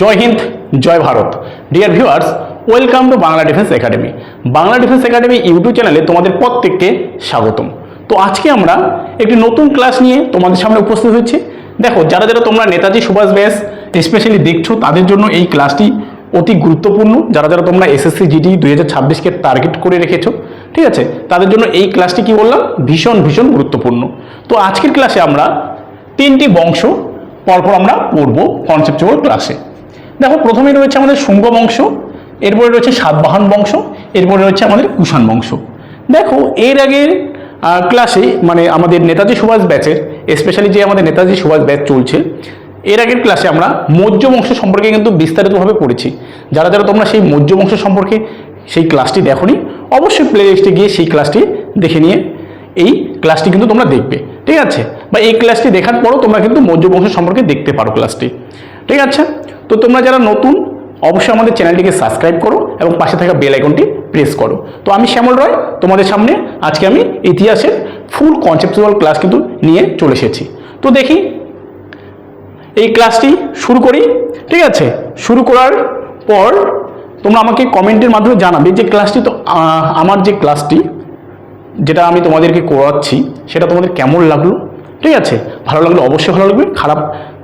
Joy Hind, Joy Bharat. Dear viewers welcome to Bangla defence academy Bangla defence academy YouTube চ্যানেলে তোমাদের প্রত্যেককে স্বাগতম। তো আজকে আমরা একটি নতুন ক্লাস নিয়ে তোমাদের সামনে উপস্থিত হয়েছি। দেখো, যারা যারা তোমরা নেতাজি সুভাষ ব্যাস স্পেশালি দেখছ, তাদের জন্য এই ক্লাসটি অতি গুরুত্বপূর্ণ। যারা যারা তোমরা এসএসসি জিডি দুই হাজার ছাব্বিশকে টার্গেট করে রেখেছো, ঠিক আছে? তাদের জন্য এই ক্লাসটি কি বললাম? ভীষণ ভীষণ গুরুত্বপূর্ণ। তো আজকের ক্লাসে আমরা তিনটি বংশ, পরপর আমরা পড়ব কনসেপচুয়াল ক্লাসে দেখো, প্রথমেই রয়েছে আমাদের শুঙ্গ বংশ, এরপরে রয়েছে সাতবাহন বংশ, এরপরে রয়েছে আমাদের কুষাণ বংশ। দেখো, এর আগের ক্লাসে মানে আমাদের নেতাজি সুভাষ ব্যাচের স্পেশালি যে আমাদের নেতাজি সুভাষ ব্যাচ চলছে, এর আগের ক্লাসে আমরা মৌর্য বংশ সম্পর্কে কিন্তু বিস্তারিতভাবে পড়েছি। যারা যারা তোমরা সেই মৌর্য বংশ সম্পর্কে সেই ক্লাসটি দেখোনি, অবশ্যই প্লে লিস্টে গিয়ে সেই ক্লাসটি দেখে নিয়ে এই ক্লাসটি কিন্তু তোমরা দেখবে। ঠিক আছে? বা এই ক্লাসটি দেখার পরও তোমরা কিন্তু মৌর্য বংশ সম্পর্কে দেখতে পারো ক্লাসটি ঠিক আছে? তো তোমরা যারা নতুন, অবশ্যই আমাদের চ্যানেলটিকে সাবস্ক্রাইব করো এবং পাশে থাকা বেল আইকনটি প্রেস করো। তো আমি শ্যামল রয়, তোমাদের সামনে আজকে আমি ইতিহাসের ফুল কনসেপচুয়াল ক্লাস কিন্তু নিয়ে চলে এসেছি। তো দেখি, এই ক্লাসটি শুরু করি, ঠিক আছে? শুরু করার পর তোমরা আমাকে কমেন্টের মাধ্যমে জানাবে যে ক্লাসটি তো আমার যে ক্লাসটি যেটা আমি তোমাদেরকে করাচ্ছি, সেটা তোমাদের কেমন লাগল? ঠিক আছে? ভালো লাগলে অবশ্যই ভালো লাগবে, খারাপ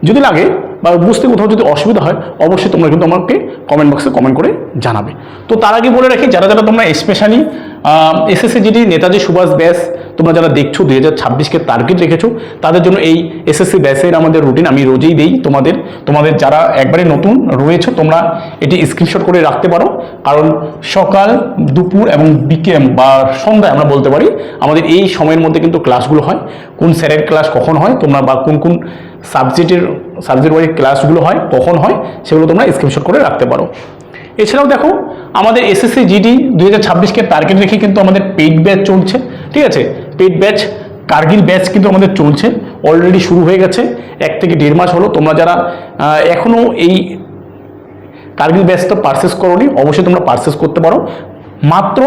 যদি লাগে বা বুঝতে কোথাও যদি অসুবিধা হয়, অবশ্যই তোমরা কিন্তু আমাকে কমেন্ট বক্সে কমেন্ট করে জানাবে। তো তার আগে বলে রাখি, যারা যারা তোমরা specially SSC GD Netaji Subhash ব্যাস, তোমরা যারা দেখছ, দুই হাজার ছাব্বিশকে টার্গেট রেখেছো, তাদের জন্য এই এসএসসি ব্যাসের আমাদের রুটিন আমি রোজেই দিই তোমাদের। তোমাদের যারা একবারে নতুন রয়েছে, তোমরা এটি স্ক্রিনশট করে রাখতে পারো। কারণ সকাল, দুপুর এবং বিকেল বা সন্ধ্যায় আমরা বলতে পারি, আমাদের এই সময়ের মধ্যে কিন্তু ক্লাসগুলো হয়। কোন স্যারের ক্লাস কখন হয়, তোমরা বা কোন কোন সাবজেক্টের সাবজেক্ট ওয়াইজ ক্লাসগুলো হয়, কখন হয়, সেগুলো তোমরা স্ক্রিনশট করে রাখতে পারো। এছাড়াও দেখো আমাদের এসএসসি জিডি দুই হাজার ছাব্বিশকে টার্গেট রেখে কিন্তু আমাদের পেইড ব্যাচ চলছে ঠিক আছে? পেইড ব্যাচ কার্গিল ব্যাচ কিন্তু আমাদের চলছে অলরেডি শুরু হয়ে গেছে এক থেকে দেড় মাস হলো। তোমরা যারা আহ, এখনও এই কার্গিল ব্যাচ তো পারচেস করোনি অবশ্যই তোমরা পারচেস করতে পারো। মাত্র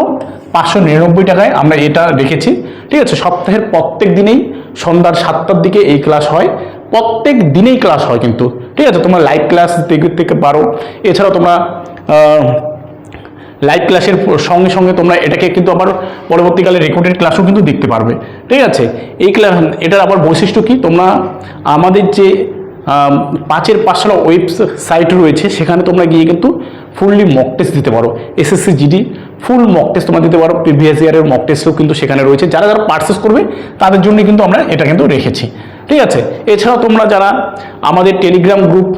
পাঁচশো নিরানব্বই টাকায় আমরা এটা রেখেছি ঠিক আছে? সপ্তাহের প্রত্যেক দিনেই সন্ধ্যার সাতটার দিকে এই ক্লাস হয়। প্রত্যেক দিনেই ক্লাস হয় কিন্তু ঠিক আছে? তোমরা লাইভ ক্লাস থেকে পারো। এছাড়াও তোমরা লাইভ ক্লাসের সঙ্গে সঙ্গে তোমরা এটাকে কিন্তু আবার পরবর্তীকালে রেকর্ডেড ক্লাসও কিন্তু দেখতে পারবে। ঠিক আছে? এই ক্লাস এটার আবার বৈশিষ্ট্য কি? তোমরা আমাদের যে পাঁচের পাঁচশোটা ওয়েবসাইট রয়েছে, সেখানে তোমরা গিয়ে কিন্তু ফুললি মক টেস্ট দিতে পারো। SSC GD full mock test তোমরা দিতে পারো। প্রিভিয়াস ইয়ারের মক টেস্টও কিন্তু সেখানে রয়েছে। যারা যারা পারচেস করবে, তাদের জন্য কিন্তু আমরা এটা কিন্তু রেখেছি। ঠিক আছে? এছাড়াও তোমরা যারা আমাদের Telegram group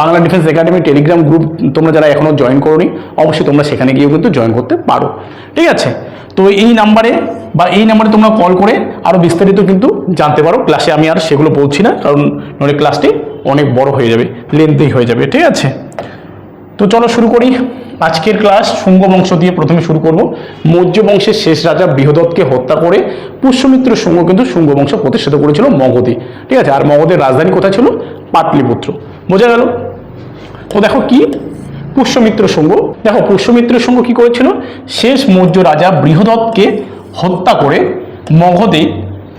Bangla defence academy Telegram group তোমরা যারা এখনও জয়েন করোনি, অবশ্যই তোমরা সেখানে গিয়েও কিন্তু জয়েন করতে পারো। ঠিক আছে? তো এই নাম্বারে বা এই নাম্বারে তোমরা কল করে আরও বিস্তারিত কিন্তু জানতে পারো। ক্লাসে আমি আর সেগুলো বলছি না, কারণ নইলে ক্লাসটি অনেক বড় হয়ে যাবে লেন্থি হয়ে যাবে, ঠিক আছে? তো চলো শুরু করি। আজকের ক্লাস শুঙ্গ বংশ দিয়ে প্রথমে শুরু করব। মৌর্য বংশের শেষ রাজা বৃহদত্তকে হত্যা করে পুষ্যমিত্র শুঙ্গ কিন্তু শুঙ্গ বংশ প্রতিষ্ঠিত করেছিল মগধে। ঠিক আছে? আর মগধের রাজধানী কোথায় ছিল? পাটলিপুত্র। বোঝা গেল? তো দেখো কি? পুষ্যমিত্র শুঙ্গ। দেখো, পুষ্যমিত্র সঙ্গ কি করেছিল? শেষ মৌর্য রাজা বৃহদত্তকে হত্যা করে মগধে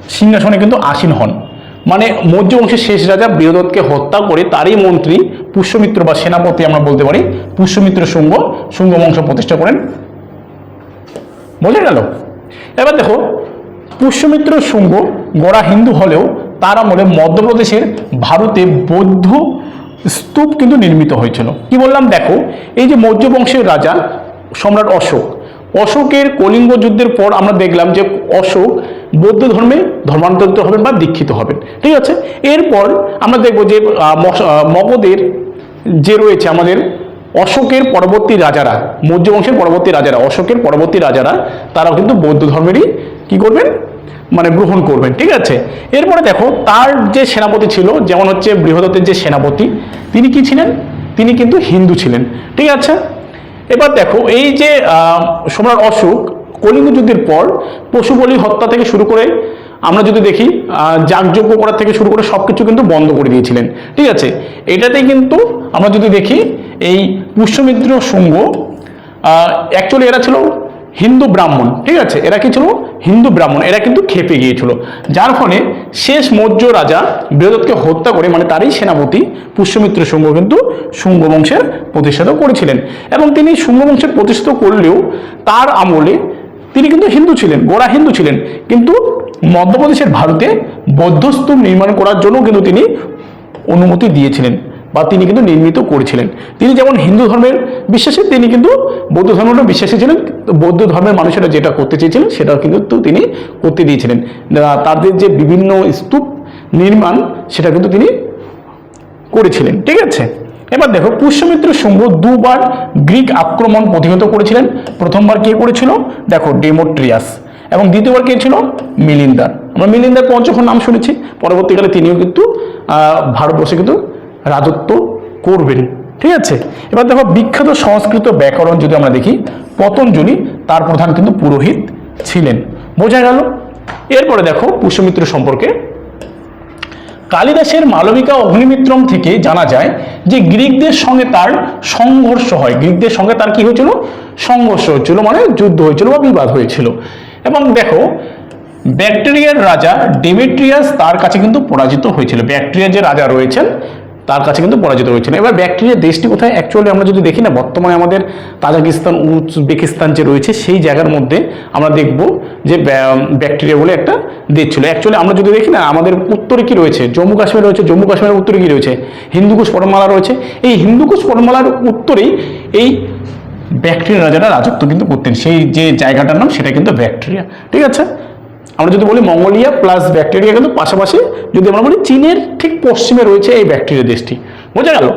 সিংহাসনে কিন্তু আসীন হন। মানে মৌর্য বংশের শেষ রাজা বৃহদত্তকে হত্যা করে তারই মন্ত্রী পুষ্যমিত্র বা সেনাপতি আমরা বলতে পারি, পুষ্যমিত্র শুঙ্গ শুঙ্গ বংশ প্রতিষ্ঠা করেন। বোঝা গেল? এবার দেখো, পুষ্যমিত্র শুঙ্গ গোড়া হিন্দু হলেও তার আমলে মধ্যপ্রদেশের ভারতে বৌদ্ধ স্তূপ কিন্তু নির্মিত হয়েছিল। কি বললাম? দেখো, এই যে মৌর্য বংশের রাজা, সম্রাট অশোক, অশোকের কলিঙ্গ যুদ্ধের পর আমরা দেখলাম যে অশোক বৌদ্ধ ধর্মে ধর্মান্তরিত হবেন বা দীক্ষিত হবেন। ঠিক আছে? এরপর আমরা দেখব যে মগধের যে রয়েছে আমাদের অশোকের পরবর্তী রাজারা, মৌর্য বংশের পরবর্তী রাজারা, অশোকের পরবর্তী রাজারা, তারাও কিন্তু বৌদ্ধ ধর্মেরই কি করবেন? মানে গ্রহণ করবেন, ঠিক আছে? এরপরে দেখো, তার যে সেনাপতি ছিল, যেমন হচ্ছে বৃহদত্তের যে সেনাপতি, তিনি কি ছিলেন? তিনি কিন্তু হিন্দু ছিলেন, ঠিক আছে? এবার দেখো, এই যে সম্রাট অশোক, কলিঙ্গ যুদ্ধের পর পশু বলি হত্যা থেকে শুরু করে, আমরা যদি দেখি যাগযজ্ঞ করার থেকে শুরু করে সব কিছু কিন্তু বন্ধ করে দিয়েছিলেন, ঠিক আছে? এটাতেই কিন্তু আমরা যদি দেখি, এই পুষ্যমিত্র শুঙ্গ অ্যাকচুয়ালি এরা ছিল হিন্দু ব্রাহ্মণ, ঠিক আছে? এরা কি ছিল? হিন্দু ব্রাহ্মণ, এরা কিন্তু খেপে গিয়েছিল। যার ফলে শেষ মৌর্য রাজা বৃহদত্তকে হত্যা করে মানে তারই সেনাপতি পুষ্যমিত্র শুঙ্গ কিন্তু শুঙ্গ বংশের প্রতিষ্ঠাতা করেছিলেন। এবং তিনি শুঙ্গ বংশের প্রতিষ্ঠিত করলেও তার আমলে তিনি কিন্তু হিন্দু ছিলেন, গোড়া হিন্দু ছিলেন। কিন্তু মধ্যপ্রদেশের ভারতে বৌদ্ধস্তূপ নির্মাণ করার জন্য কিন্তু তিনি অনুমতি দিয়েছিলেন। বা তিনি কিন্তু নির্মিত করেছিলেন। তিনি যেমন হিন্দু ধর্মের বিশ্বাসী, তিনি কিন্তু বৌদ্ধ ধর্মটা বিশ্বাসী ছিলেন। বৌদ্ধ ধর্মের মানুষেরা যেটা করতে চেয়েছিলেন সেটা কিন্তু তিনি করতে দিয়েছিলেন। তাদের যে বিভিন্ন স্তূপ নির্মাণ, সেটা কিন্তু তিনি করেছিলেন। ঠিক আছে? এবার দেখো পুষ্যমিত্র শুম্ভ দুবার গ্রিক আক্রমণ প্রতিহত করেছিলেন। প্রথমবার কে করেছিল? দেখো, ডেমোট্রিয়াস। এবং দ্বিতীয়বার কে ছিল? মিলিন্দার। আমরা মিলিন্দার পঞ্চখন নাম শুনেছি। পরবর্তীকালে তিনিও কিন্তু ভারতবর্ষে কিন্তু রাজত্ব করবেন। ঠিক আছে? এবার দেখো বিখ্যাত সংস্কৃত ব্যাকরণ যদি আমরা দেখি, পতঞ্জলি, তার প্রধান কিন্তু পুরোহিত ছিলেন। বোঝা গেল? এরপরে দেখো পুষ্যমিত্র সম্পর্কে। কালিদাসের মালবিকা অগ্নিমিত্রম থেকে জানা যায় যে গ্রিকদের সঙ্গে তার সংঘর্ষ হয়। গ্রিকদের সঙ্গে তার কি হয়েছিল? সংঘর্ষ হয়েছিল মানে যুদ্ধ হয়েছিল বা বিবাদ হয়েছিল। এবং দেখো, ব্যাকটেরিয়ার রাজা ডেমেট্রিয়াস তার কাছে কিন্তু পরাজিত হয়েছিল। ব্যাকটেরিয়ার যে রাজা রয়েছেন তার কাছে কিন্তু পরাজিত হয়েছিল এবার ব্যাকটেরিয়া দেশটি কোথায়? অ্যাকচুয়ালি আমরা যদি দেখি না, বর্তমানে আমাদের তাজাকিস্তান, উজবেকিস্তান যে রয়েছে, সেই জায়গার মধ্যে আমরা দেখব যে, ব্যা- ব্যাকটেরিয়া বলে একটা দেশ ছিল। অ্যাকচুয়ালি আমরা যদি দেখি না, আমাদের উত্তরে কি রয়েছে? জম্মু কাশ্মীর রয়েছে, জম্মু কাশ্মীরের উত্তরে কি রয়েছে? হিন্দুকুশ পর্বতমালা রয়েছে। এই হিন্দুকুশ পরমালার উত্তরেই এই ব্যাকটেরিয়া রাজারা রাজত্ব কিন্তু করতেন। সেই যে জায়গাটার নাম, সেটা কিন্তু ব্যাকটেরিয়া। ঠিক আছে? আমরা যদি বলি মঙ্গোলিয়া প্লাস ব্যাকটেরিয়া কিন্তু পাশাপাশি যদি আমরা বলি চীনের ঠিক পশ্চিমে রয়েছে এই ব্যাকটেরিয়া দেশটি। বোঝা গেল?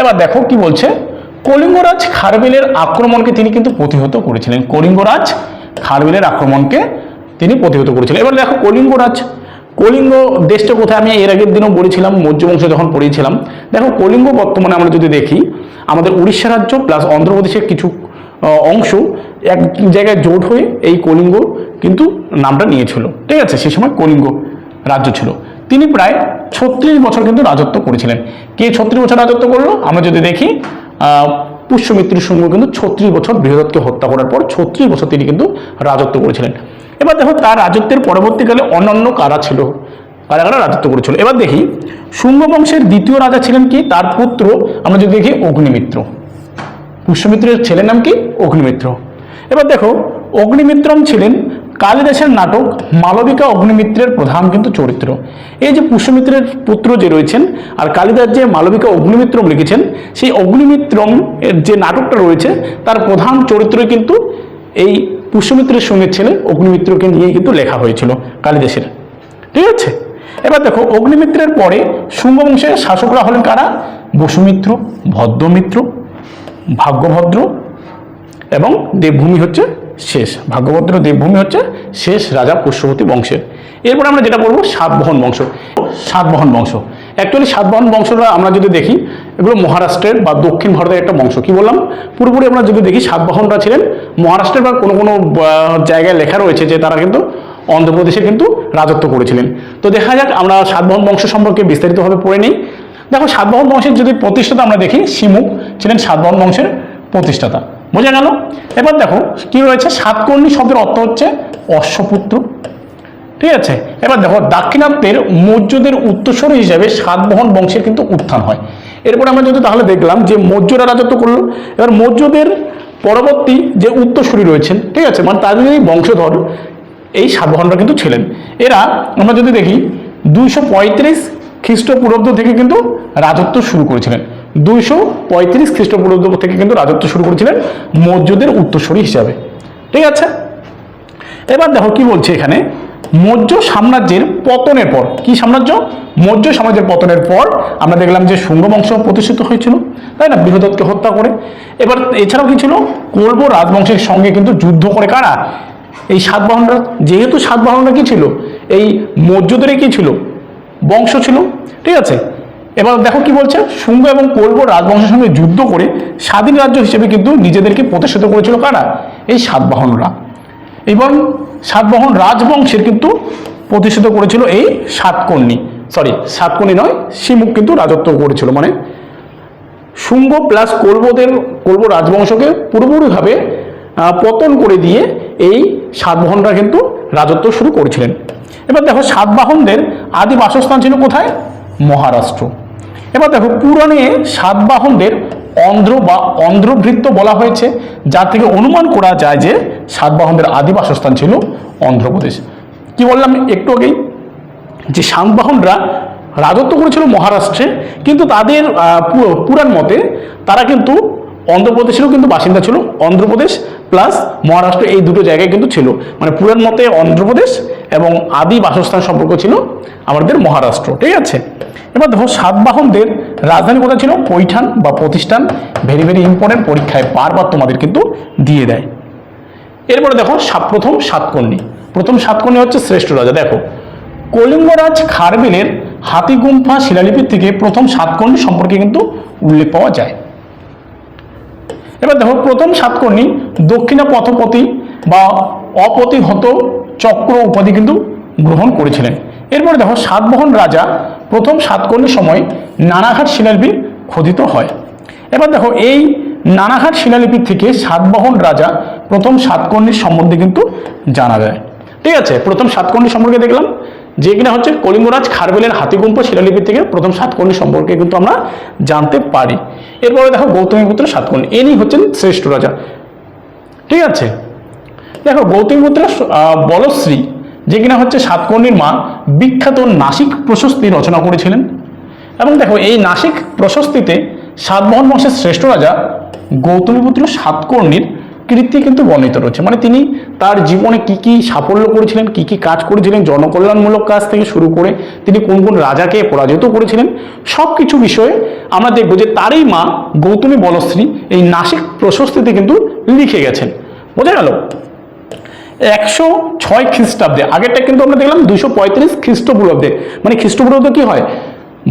এবার দেখো কি বলছে। কলিঙ্গরাজ খারবেলের আক্রমণকে তিনি কিন্তু প্রতিহত করেছিলেন। কলিঙ্গরাজ খারবেলের আক্রমণকে তিনি প্রতিহত করেছিলেন। এবার দেখো কলিঙ্গরাজ, কলিঙ্গ দেশটা কোথায়? আমি এর আগের দিনও বলেছিলাম, মৌর্য বংশ যখন পড়িয়েছিলাম। দেখো কলিঙ্গ বর্তমানে আমরা যদি দেখি, আমাদের উড়িষ্যা রাজ্য প্লাস অন্ধ্রপ্রদেশের কিছু অংশ এক জায়গায় জোট হয়ে এই কলিঙ্গ কিন্তু নামটা নিয়েছিল। ঠিক আছে সেই সময় কলিঙ্গ রাজ্য ছিল। তিনি প্রায় ছত্রিশ বছর কিন্তু রাজত্ব করেছিলেন। কে ছত্রিশ বছর রাজত্ব করল? আমরা যদি দেখি আহ, পুষ্যমিত্রের সঙ্গে কিন্তু ছত্রিশ বছর বৃহদত্তকে হত্যা করার পর ছত্রিশ বছর তিনি কিন্তু রাজত্ব করেছিলেন। এবার দেখো তার রাজত্বের পরবর্তীকালে অন্যান্য কারা ছিল? কারা কারা রাজত্ব করেছিল? এবার দেখি শুঙ্গ বংশের দ্বিতীয় রাজা ছিলেন কি? তার পুত্র আমরা যদি দেখি অগ্নিমিত্র। পুষ্যমিত্রের ছেলের নাম কি? অগ্নিমিত্র। এবার দেখো অগ্নিমিত্রম ছিলেন কালিদাসের নাটক মালবিকা অগ্নিমিত্রের প্রধান কিন্তু চরিত্র। এই যে পুষ্যমিত্রের পুত্র যে রয়েছেন আর কালিদাস যে মালবিকা অগ্নিমিত্রম লিখেছেন, সেই অগ্নিমিত্রম এর যে নাটকটা রয়েছে, তার প্রধান চরিত্রই কিন্তু এই পুষ্যমিত্রের সঙ্গে ছেলে অগ্নিমিত্রকে নিয়ে কিন্তু লেখা হয়েছিল কালিদাসের। ঠিক আছে? এবার দেখো, অগ্নিমিত্রের পরে শুঙ্গ বংশের শাসকরা হলেন কারা? বসুমিত্র, ভদ্রমিত্র, ভাগ্যভদ্র এবং দেবভূমি হচ্ছে শেষ। ভাগ্যভদ্র দেবভূমি হচ্ছে শেষ রাজা পুষ্যবতী বংশের। এরপর আমরা যেটা বলব সাতবহন বংশ। সাতবহন বংশ। অ্যাকচুয়ালি সাতবহন বংশটা আমরা যদি দেখি, এগুলো মহারাষ্ট্রের বা দক্ষিণ ভারতের একটা বংশ। কি বললাম? পুরোপুরি আমরা যদি দেখি, সাতবাহনরা ছিলেন মহারাষ্ট্রের বা কোনো কোনো জায়গায় লেখা রয়েছে যে তারা কিন্তু অন্ধ্রপ্রদেশে কিন্তু রাজত্ব করেছিলেন। তো দেখা যাক, আমরা সাতবাহন বংশ সম্পর্কে বিস্তারিতভাবে পড়ে নিই। দেখো, সাতবাহন বংশের যদি প্রতিষ্ঠাতা আমরা দেখি শিমুখ ছিলেন সাতবাহন বংশের প্রতিষ্ঠাতা। বোঝা গেল? এবার দেখো, কি রয়েছে? সাতকর্ণী শব্দের অর্থ হচ্ছে অশ্বপুত্র। ঠিক আছে? এবার দেখো, দাক্ষিণাত্যের মৌর্যদের উত্তরস্বরী হিসাবে সাতবাহন বংশের কিন্তু উত্থান হয়। এরপরে আমরা যদি তাহলে দেখলাম যে মৌর্যরা রাজত্ব করল। এবার মৌর্যদের পরবর্তী যে উত্তরসূরি রয়েছেন, ঠিক আছে? মানে তাদের এই বংশধর, এই সাতবাহনরা কিন্তু ছিলেন। এরা, আমরা যদি দেখি, দুইশো পঁয়ত্রিশ খ্রিস্টপূর্বাব্দ থেকে কিন্তু রাজত্ব শুরু করেছিলেন। দুইশো পঁয়ত্রিশ খ্রিস্টপূর্ব থেকে কিন্তু রাজত্ব শুরু করেছিলেন মৌর্যদের উত্তরসূরি হিসাবে। ঠিক আছে? এবার দেখো কি বলছে এখানে। মৌর্য সাম্রাজ্যের পতনের পর, কি সাম্রাজ্য? মৌর্য সাম্রাজ্যের পতনের পর আমরা দেখলাম যে শুঙ্গ বংশ প্রতিষ্ঠিত হয়েছিল, তাই না? বৃহদত্তকে হত্যা করে। এবার এছাড়াও কি ছিল? কৌরব রাজবংশের সঙ্গে কিন্তু যুদ্ধ করে কারা? এই সাতবাহনরা যেহেতু সাতবাহনরা কি ছিল? এই মৌর্যদেরই কি ছিল? বংশ ছিল। ঠিক আছে? এবার দেখো কি বলছে, শুঙ্গ এবং কৌরব রাজবংশের সঙ্গে যুদ্ধ করে স্বাধীন রাজ্য হিসেবে কিন্তু নিজেদেরকে প্রতিষ্ঠিত করেছিল কারা? এই সাতবাহনরা। এবং সাতবাহন রাজবংশের কিন্তু প্রতিষ্ঠিত করেছিল এই সাতকর্ণী সরি সাতকর্ণী নয় শিমুখ কিন্তু রাজত্ব করেছিল। মানে শুঙ্গ প্লাস কৌরবদের, কৌরব রাজবংশকে পুরোপুরিভাবে পতন করে দিয়ে এই সাতবাহনরা কিন্তু রাজত্ব শুরু করেছিলেন। এবার দেখো, সাতবাহনদের আদি বাসস্থান ছিল কোথায়? মহারাষ্ট্র। এবার দেখো, পুরাণে সাতবাহনদের অন্ধ্র বা অন্ধ্রভৃত্ত বলা হয়েছে যা থেকে অনুমান করা যায় যে সাতবাহনদের আদি বাসস্থান ছিল অন্ধ্রপ্রদেশ। কি বললাম একটু আগেই? যে সাতবাহনরা রাজত্ব করেছিল মহারাষ্ট্রে, কিন্তু তাদের পুরাণ মতে তারা কিন্তু অন্ধ্রপ্রদেশেরও কিন্তু বাসিন্দা ছিল, অন্ধ্রপ্রদেশ প্লাস মহারাষ্ট্র এই দুটো জায়গায় কিন্তু ছিল। মানে পুরাণ মতে অন্ধ্রপ্রদেশ এবং আদি বাসস্থান সম্পর্ক ছিল আমাদের মহারাষ্ট্র, ঠিক আছে? এবার দেখো সাতবাহনদের রাজধানী কোথায় ছিল? পৈঠান বা প্রতিষ্ঠান। ভেরি ভেরি ইম্পর্টেন্ট পরীক্ষায় বারবার তোমাদের কিন্তু দিয়ে দেয়। এরপরে দেখো সা- প্রথম সাতকর্ণী প্রথম সাতকর্ণী হচ্ছে শ্রেষ্ঠ রাজা। দেখো, কলিঙ্গরাজ খারবেলের হাতিগুম্ফা শিলালিপির থেকে প্রথম সাতকর্ণী সম্পর্কে কিন্তু উল্লেখ পাওয়া যায়। এবার দেখো, প্রথম সাতকর্ণী দক্ষিণা পথপতি বা অপতিহত চক্র উপাধি কিন্তু গ্রহণ করেছিলেন। এরপরে দেখো সাতবাহন রাজা প্রথম সাতকর্ণীর সময় নানাঘাট শিলালিপি খোদিত হয়। এবার দেখো এই নানাঘাট শিলালিপি থেকে সাতবাহন রাজা প্রথম সাতকর্ণীর সম্বন্ধে কিন্তু জানা যায়। ঠিক আছে, প্রথম সাতকর্ণী সম্পর্কে দেখলাম, যে কিনা হচ্ছে কলিঙ্গরাজ খারবেলের হাতিগুম্প শিলালিপি থেকে প্রথম সাতকর্ণী সম্পর্কে কিন্তু আমরা জানতে পারি। এরপরে দেখো গৌতমী গৌতমীপুত্র সাতকর্ণী এনি হচ্ছেন শ্রেষ্ঠ রাজা। ঠিক আছে, দেখো গৌতমী গৌতমীপুত্র বলশ্রী যে কিনা হচ্ছে সাতকর্ণীর মা বিখ্যাত নাসিক প্রশস্তি রচনা করেছিলেন। এবং দেখো, এই নাসিক প্রশস্তিতে সাতবাহন বংশের শ্রেষ্ঠ রাজা গৌতমীপুত্র সাতকর্ণীর কীর্তি কিন্তু বর্ণিত রয়েছে। মানে তিনি তার জীবনে কি কি সাফল্য করেছিলেন, কি কি কাজ করেছিলেন, জনকল্যাণমূলক কাজ থেকে শুরু করে তিনি কোন কোন রাজাকে পরাজিত করেছিলেন সব কিছু বিষয়ে আমরা দেখব যে তারই মা গৌতমী বলশ্রী এই নাসিক প্রশস্তিতে কিন্তু লিখে গেছেন। বোঝা গেল? একশো ছয় খ্রিস্টাব্দে, আগেরটা কিন্তু আমরা দেখলাম দুশো পঁয়ত্রিশ খ্রিস্টপূর্বাব্দে। মানে খ্রিস্টপূর্বাব্দ কি হয়?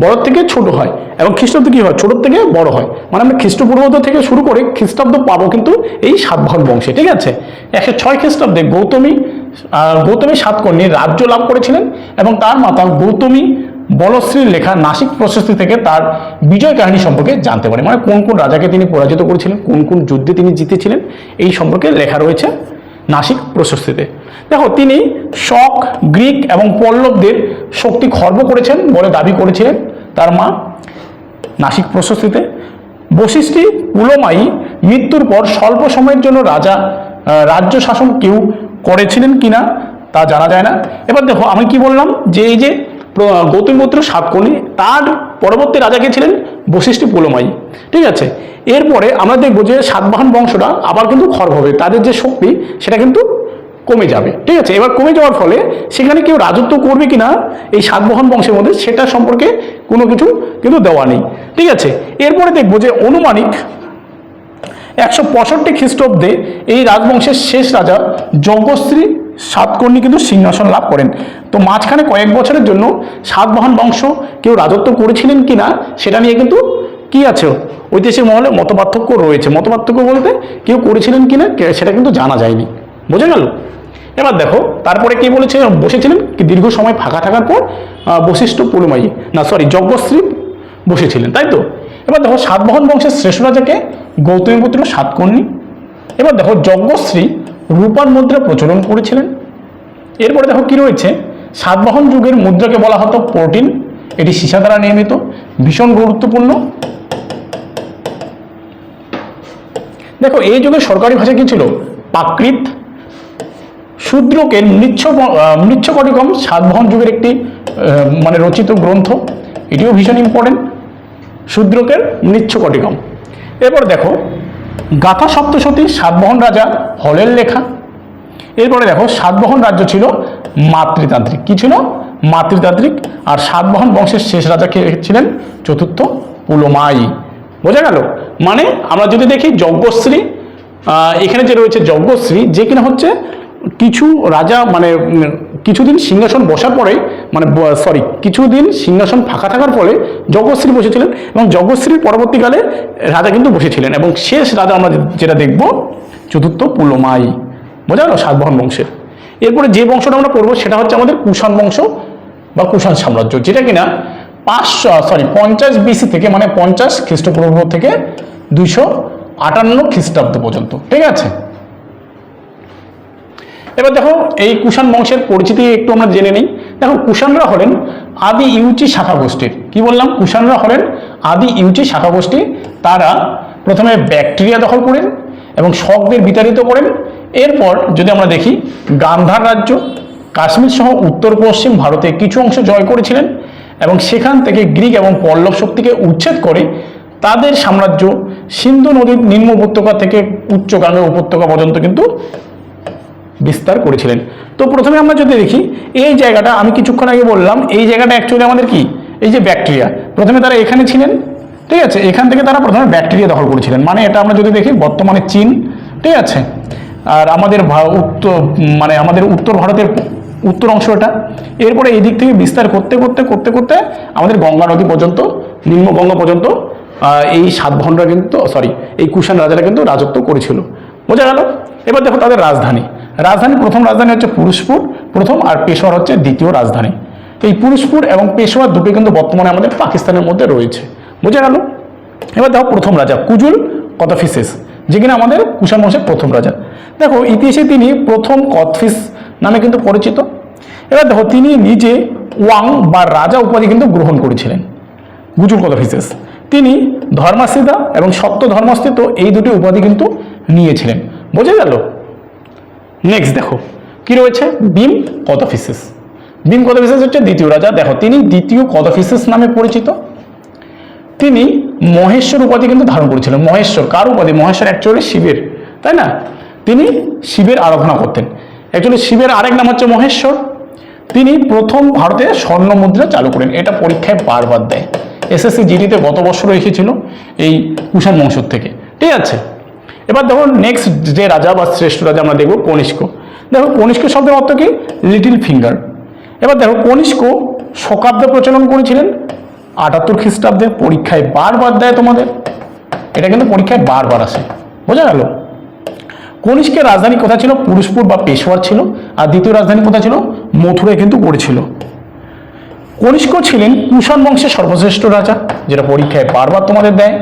বড় থেকে ছোট হয়। এবং খ্রিস্টাব্দ কি হয়? ছোট থেকে বড় হয়। মানে আমরা খ্রিস্টপূর্বাব্দ থেকে শুরু করে খ্রিস্টাব্দ পাবো কিন্তু এই সাতভাগ বংশে, ঠিক আছে? একশো ছয় খ্রিস্টাব্দে গৌতমী গৌতমী সাতকর্ণী রাজ্য লাভ করেছিলেন এবং তার মাতা গৌতমী বলশ্রীর লেখা নাসিক প্রশস্তি থেকে তার বিজয় কাহিনী সম্পর্কে জানতে পারে। মানে কোন কোন রাজাকে তিনি পরাজিত করেছিলেন, কোন কোন যুদ্ধে তিনি জিতেছিলেন, এই সম্পর্কে লেখা রয়েছে। নাসিক প্রশস্তিতে। দেখো, তিনি শক, গ্রিক এবং পল্লবদের শক্তি খর্ব করেছেন বলে দাবি করেছিলেন তার মা নাসিক প্রশস্তিতে। বশিষ্ঠী পুলমাই মৃত্যুর পর স্বল্প সময়ের জন্য রাজা রাজ্য শাসন কেউ করেছিলেন কিনা তা জানা যায় না। এবার দেখো, আমি কি বললাম যে এই যে গৌতমপুত্র সাতকর্ণী তার পরবর্তী রাজা কে ছিলেন? বশিষ্ঠী পুলমাই, ঠিক আছে? এরপরে আমরা দেখব যে সাতবাহন বংশটা আবার কিন্তু খর্ব হবে, তাদের যে শক্তি সেটা কিন্তু কমে যাবে, ঠিক আছে? এবার কমে যাওয়ার ফলে সেখানে কেউ রাজত্ব করবে কিনা এই সাতবাহন বংশের মধ্যে সেটা সম্পর্কে কোনো কিছু কিন্তু দেওয়া নেই, ঠিক আছে? এরপরে দেখব যে অনুমানিক একশো পঁয়ষট্টি খ্রিস্টাব্দে এই রাজবংশের শেষ রাজা যজ্ঞশ্রী সাতকর্ণী কিন্তু সিংহাসন লাভ করেন। তো মাঝখানে কয়েক বছরের জন্য সাতবাহন বংশ কেউ রাজত্ব করেছিলেন কিনা সেটা নিয়ে কিন্তু কি আছে? ঐতিহাসিক মহলে মতপার্থক্য রয়েছে। মতপার্থক্য বলতে কেউ করেছিলেন কি না সেটা কিন্তু জানা যায়নি। বোঝা গেল? এবার দেখো, তারপরে কি বলেছে বসেছিলেন? কি দীর্ঘ সময় ফাঁকা থাকার পর বশিষ্ঠ পুলমাই না সরি যজ্ঞশ্রী বসেছিলেন, তাই তো? এবার দেখো, সাতবাহন বংশের শ্রেষ্ঠ রাজাকে গৌতমীপুত্র সাতকর্ণী এবার দেখো, যজ্ঞশ্রী রূপার মুদ্রা প্রচলন করেছিলেন। এরপরে দেখো কি রয়েছে? সাতবাহন যুগের মুদ্রাকে বলা হতো প্রোটিন। এটি সীসা দ্বারা নির্মিত। ভীষণ গুরুত্বপূর্ণ। দেখো, এই যুগে সরকারি ভাষা কি ছিল? প্রাকৃত শূদ্রকে মৃচ্ছ মৃচ্ছকটিকম সাতবাহন যুগের একটি মানে রচিত গ্রন্থ। এটিও ভীষণ ইম্পর্টেন্ট শূদ্রকের মৃচ্ছকটিকম এরপর দেখো গাথা সপ্তশতী সাতবাহন রাজা হলের লেখা। এরপরে দেখো, সাতবাহন রাজ্য ছিল মাতৃতান্ত্রিক। কি ছিল? মাতৃতান্ত্রিক। আর সাতবাহন বংশের শেষ রাজা কে ছিলেন? চতুর্থ পুলমাই। বোঝা গেল? মানে আমরা যদি দেখি যজ্ঞশ্রী এখানে যে রয়েছে যজ্ঞশ্রী, যে কিনা হচ্ছে কিছু রাজা মানে কিছুদিন সিংহাসন বসার পরে মানে সরি কিছুদিন সিংহাসন ফাঁকা থাকার ফলে যজ্ঞশ্রী বসেছিলেন এবং যজ্ঞশ্রীর পরবর্তীকালে রাজা কিন্তু বসেছিলেন এবং শেষ রাজা আমরা যেটা দেখব, চতুর্থ পুলমাই। বোঝা গেল সাতবাহন বংশের। এরপরে যে বংশটা আমরা পড়ব সেটা হচ্ছে আমাদের কুষাণ বংশ বা কুষাণ সাম্রাজ্য, যেটা কিনা পাঁচশো সরি পঞ্চাশ বিসি থেকে মানে পঞ্চাশ খ্রিস্টপূর্ব থেকে দুইশো আটান্ন খ্রিস্টাব্দ পর্যন্ত। ঠিক আছে? এবার দেখো, এই কুষাণ বংশের পরিচিতি একটু আমরা জেনে নিই। দেখো, কুষাণরা হলেন আদি ইউচি শাখা গোষ্ঠীর। কি বললাম? কুষাণরা হলেন আদি ইউচি শাখা গোষ্ঠী। তারা প্রথমে ব্যাকটেরিয়া দখল করেন এবং শকদের বিতাড়িত করেন। এরপর যদি আমরা দেখি, গান্ধার রাজ্য, কাশ্মীর সহ উত্তর পশ্চিম ভারতে কিছু অংশ জয় করেছিলেন এবং সেখান থেকে গ্রিক এবং পল্লব শক্তিকে উচ্ছেদ করে তাদের সাম্রাজ্য সিন্ধু নদীর নিম্ন উপত্যকা থেকে উচ্চ গাঙ্গেয় উপত্যকা পর্যন্ত কিন্তু বিস্তার করেছিলেন। তো প্রথমে আমরা যদি দেখি, এই জায়গাটা আমি কিছুক্ষণ আগে বললাম, এই জায়গাটা অ্যাকচুয়ালি আমাদের কি? এই যে ব্যাকটেরিয়া প্রথমে তারা এখানে ছিলেন, ঠিক আছে? এখান থেকে তারা প্রথমে ব্যাকটেরিয়া দখল করেছিলেন। মানে এটা আমরা যদি দেখি, বর্তমানে চীন, ঠিক আছে? আর আমাদের উত্তর মানে আমাদের উত্তর ভারতের উত্তর অংশ এটা। এরপরে এই দিক থেকে বিস্তার করতে করতে করতে করতে আমাদের গঙ্গা নদী পর্যন্ত নিম্ন গঙ্গা পর্যন্ত এই সাত ভণ্ডরা কিন্তু সরি এই কুষাণ রাজারা কিন্তু রাজত্ব করেছিল। বোঝা গেল? এবার দেখো তাদের রাজধানী। রাজধানী, প্রথম রাজধানী হচ্ছে পুরুষপুর, প্রথম আর পেশোয়ার হচ্ছে দ্বিতীয় রাজধানী। এই পুরুষপুর এবং পেশোয়ার দুটো কিন্তু বর্তমানে আমাদের পাকিস্তানের মধ্যে রয়েছে। বোঝা গেল? এবার দেখো প্রথম রাজা, কুজুল কতফিসেস যে কিনা আমাদের কুষাণ বংশের প্রথম রাজা। দেখো, ইতিহাসে তিনি প্রথম কথফিস নামে কিন্তু পরিচিত। এবার দেখো, তিনি নিজে ওয়াং বা রাজা উপাধি কিন্তু গ্রহণ করেছিলেন গুজুল কতফিসেস তিনি ধর্মাস্থিতা এবং সত্য ধর্মাস্থিত এই দুটি উপাধি কিন্তু নিয়েছিলেন। বোঝা গেল? নেক্সট দেখো, কি রয়েছে? বিম কতফিসিস বিম কতফিসিস হচ্ছে দ্বিতীয় রাজা। দেখো, তিনি দ্বিতীয় কতফিসিস নামে পরিচিত। তিনি মহেশ্বর উপাধি কিন্তু ধারণ করেছিলেন। মহেশ্বর, কার উপাধি? মহেশ্বর অ্যাকচুয়ালি শিবের, তাই না? তিনি শিবের আরাধনা করতেন। অ্যাকচুয়ালি শিবের আরেক নাম হচ্ছে মহেশ্বর। তিনি প্রথম ভারতে স্বর্ণ মুদ্রা চালু করেন। এটা পরীক্ষায় বারবার দেয়। এসএসসি জিডিতে গত বছর এসেছিল এই কুষাণ বংশ থেকে। ঠিক আছে? এবার দেখো নেক্সট যে রাজা বা শ্রেষ্ঠ রাজা আমরা দেখব কনিষ্ক। দেখো কনিষ্ক শব্দের অর্থ কি? লিটিল ফিঙ্গার এবার দেখো কনিষ্ক শকাব্দে প্রচলন করেছিলেন। আটাত্তর খ্রিস্টাব্দে পরীক্ষায় বারবার দেয় তোমাদের। এটা কিন্তু পরীক্ষায় বারবার আসে। বোঝা গেল? কনিষ্কের রাজধানী কোথায় ছিল? পুরুষপুর বা পেশোয়ার ছিল। আর দ্বিতীয় রাজধানী কোথায় ছিল? মথুরায় কিন্তু করেছিল কনিষ্ক ছিলেন কুষাণ বংশের সর্বশ্রেষ্ঠ রাজা, যেটা পরীক্ষায় বারবার তোমাদের দেয়।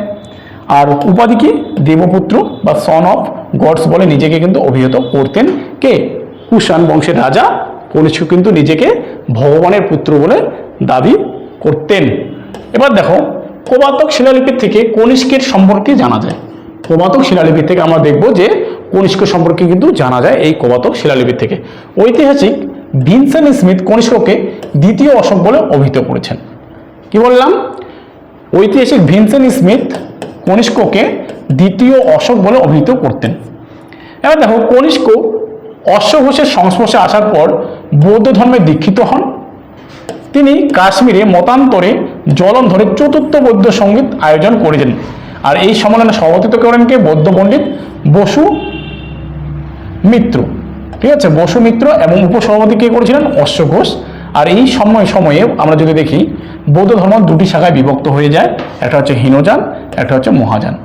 আর উপাধি কি? দেবপুত্র বা সন অফ গডস বলে নিজেকে কিন্তু অভিহিত করতেন কে? কুষাণ বংশের রাজা। কনিষ্ক কিন্তু নিজেকে ভগবানের পুত্র বলে দাবি করতেন। এবার দেখো কোবাতক শিলালিপির থেকে কনিষ্কের সম্পর্কে জানা যায়। কোবাতক শিলালিপি থেকে আমরা দেখব যে কনিষ্ক সম্পর্কে কিন্তু জানা যায় এই কোবাতক শিলালিপি থেকে। ঐতিহাসিক ভিনসেন স্মিথ কনিষ্ককে দ্বিতীয় অশোক বলে অভিহিত করেছেন। কি বললাম? ঐতিহাসিক ভিনসেন স্মিথ কনিষ্ককে দ্বিতীয় অশোক বলে অভিহিত করতেন। এবার দেখো, কনিষ্ক অশ্বঘোষের ঘোষের সংস্পর্শে আসার পর বৌদ্ধ ধর্মে দীক্ষিত হন। তিনি কাশ্মীরে মতান্তরে জলন্ধরে চতুর্থ বৌদ্ধ সংগীত আয়োজন করেছেন। আর এই সম্মেলনে সভাপতিত্ব করেন কে? বৌদ্ধ পণ্ডিত বসু মিত্র। ঠিক আছে? বসু মিত্র এবং উপসভাপতি কে করেছিলেন? অশ্ব ঘোষ। আর এই সময় সময়ে আমরা যদি দেখি, বৌদ্ধ ধর্ম দুটি শাখায় বিভক্ত হয়ে যায়। একটা হচ্ছে হীনযান, একটা হচ্ছে মহাযান।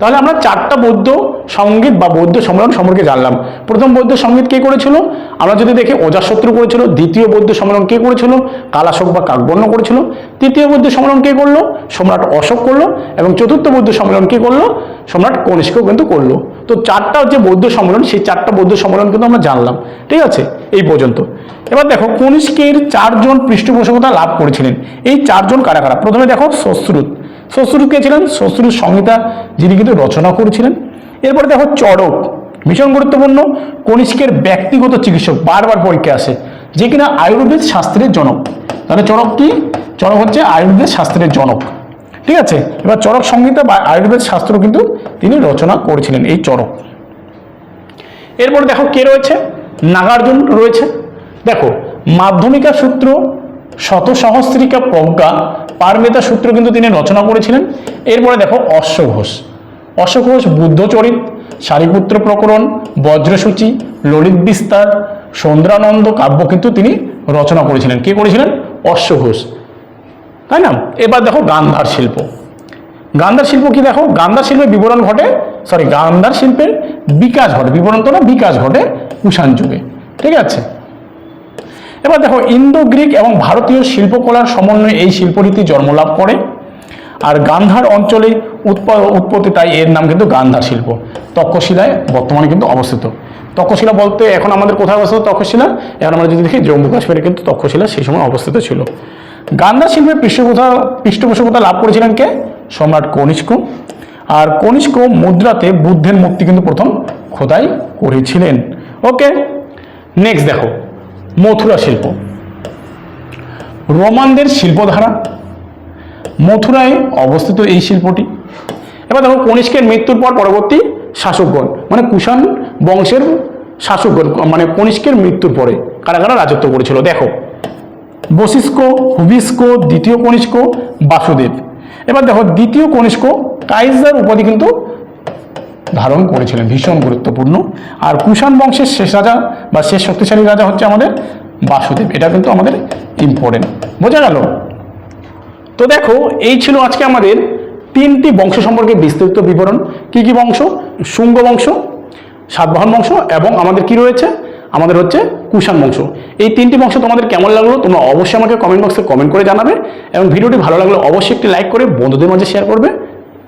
তাহলে আমরা চারটা বৌদ্ধ সংগীত বা বৌদ্ধ সম্মেলন সম্পর্কে জানলাম। প্রথম বৌদ্ধ সংগীত কে করেছিল? আমরা যদি দেখি অজাশত্রু করেছিল, দ্বিতীয় বৌদ্ধ সম্মেলন কে করেছিল? কালাশোক বা কাকবর্ণ করেছিল। তৃতীয় বৌদ্ধ সম্মেলন কে করল? সম্রাট অশোক করল এবং চতুর্থ বৌদ্ধ সম্মেলন কে করল? সম্রাট কনিষ্ক কিন্তু করল। তো চারটা যে বৌদ্ধ সম্মেলন, সেই চারটা বৌদ্ধ সম্মেলন কিন্তু আমরা জানলাম। ঠিক আছে? এই পর্যন্ত। এবার দেখো, কনিষ্কের চারজন পৃষ্ঠপোষকতা লাভ করেছিলেন। এই চারজন কারা কারা? প্রথমে দেখো সশ্রুত। শ্বশ্রুত কে ছিলেন? শ্বশ্রুত সংহিতা, যিনি কিন্তু রচনা করেছিলেন। এরপরে দেখো চড়ক, ভীষণ গুরুত্বপূর্ণ, কনিষ্কের ব্যক্তিগত চিকিৎসক, বারবার পরীক্ষা আসে, যে কিনা আয়ুর্বেদ শাস্ত্রের জনক। তাহলে চড়ক কি? চড়ক হচ্ছে আয়ুর্বেদ শাস্ত্রের জনক। ঠিক আছে? এবার চড়ক সংহিতা বা আয়ুর্বেদ শাস্ত্র কিন্তু তিনি রচনা করেছিলেন, এই চড়ক। এরপরে দেখো কে রয়েছে? নাগার্জুন রয়েছে। দেখো, মাধ্যমিকা সূত্র শত সহস্রিকা প্রজ্ঞা, পারমিতা সূত্র কিন্তু তিনি রচনা করেছিলেন। এরপরে দেখো অশ্ব ঘোষ। অশ্ব ঘোষ বুদ্ধচরিত, সারিপুত্র প্রকরণ, বজ্রসূচি, ললিত বিস্তার, সন্দ্রানন্দ কাব্য কিন্তু তিনি রচনা করেছিলেন। কে করেছিলেন? অশ্ব ঘোষ। তাই না? এবার দেখো গান্ধার শিল্প। গান্ধার শিল্প কি দেখো? গান্ধার শিল্পের বিবরণ ঘটে সরি গান্ধার শিল্পের বিকাশ ঘটে। বিবরণ তো না, বিকাশ ঘটে কুষাণ যুগে। ঠিক আছে? এবার দেখো ইন্দো গ্রিক এবং ভারতীয় শিল্পকলার সমন্বয়ে এই শিল্পরীতি জন্মলাভ করে। আর গান্ধার অঞ্চলে উৎপ- উৎপত্তি তাই এর নাম কিন্তু গান্ধার শিল্প। তক্ষশিলায় বর্তমানে কিন্তু অবস্থিত। তক্ষশিলা বলতে এখন আমাদের কোথায় অবস্থিত তক্ষশিলা? এখন আমরা যদি দেখি জম্মু কাশ্মীরে কিন্তু তক্ষশিলা সেই সময় অবস্থিত ছিল। গান্ধা শিল্পের পৃষ্ঠপোষকতা পৃষ্ঠপোষকতা লাভ করেছিলেন কে? সম্রাট কনিষ্ক। আর কনিষ্ক মুদ্রাতে বুদ্ধের মূর্তি কিন্তু প্রথম খোদাই করেছিলেন। ওকে নেক্সট দেখো। মথুরা শিল্প। রোমানদের শিল্পধারা, মথুরায় অবস্থিত এই শিল্পটি। এবার দেখো, কনিষ্কের মৃত্যুর পর পরবর্তী শাসকগণ মানে কুষাণ বংশের শাসকগণ মানে কনিষ্কের মৃত্যুর পরে কারা কারা রাজত্ব করেছিল? দেখো বশিষ্ক হুবিস্ক দ্বিতীয় কনিষ্ক, বাসুদেব। এবার দেখো, দ্বিতীয় কনিষ্ক, কাইজার উপাধি কিন্তু ধারণ করেছিলেন, ভীষণ গুরুত্বপূর্ণ। আর কুষাণ বংশের শেষ রাজা বা শেষ শক্তিশালী রাজা হচ্ছে আমাদের বাসুদেব। এটা কিন্তু আমাদের ইম্পর্টেন্ট বোঝা গেল? তো দেখো, এই ছিল আজকে আমাদের তিনটি বংশ সম্পর্কে বিস্তৃত বিবরণ। কি কি বংশ? শুঙ্গ বংশ, সাতবাহন বংশ এবং আমাদের কি রয়েছে? আমাদের হচ্ছে কুষাণ বংশ। এই তিনটি বংশ তোমাদের কেমন লাগল তোমরা অবশ্যই আমাকে কমেন্ট বক্সে কমেন্ট করে জানাবে এবং ভিডিওটি ভালো লাগলে অবশ্যই একটি লাইক করে বন্ধুদের মাঝে শেয়ার করবে।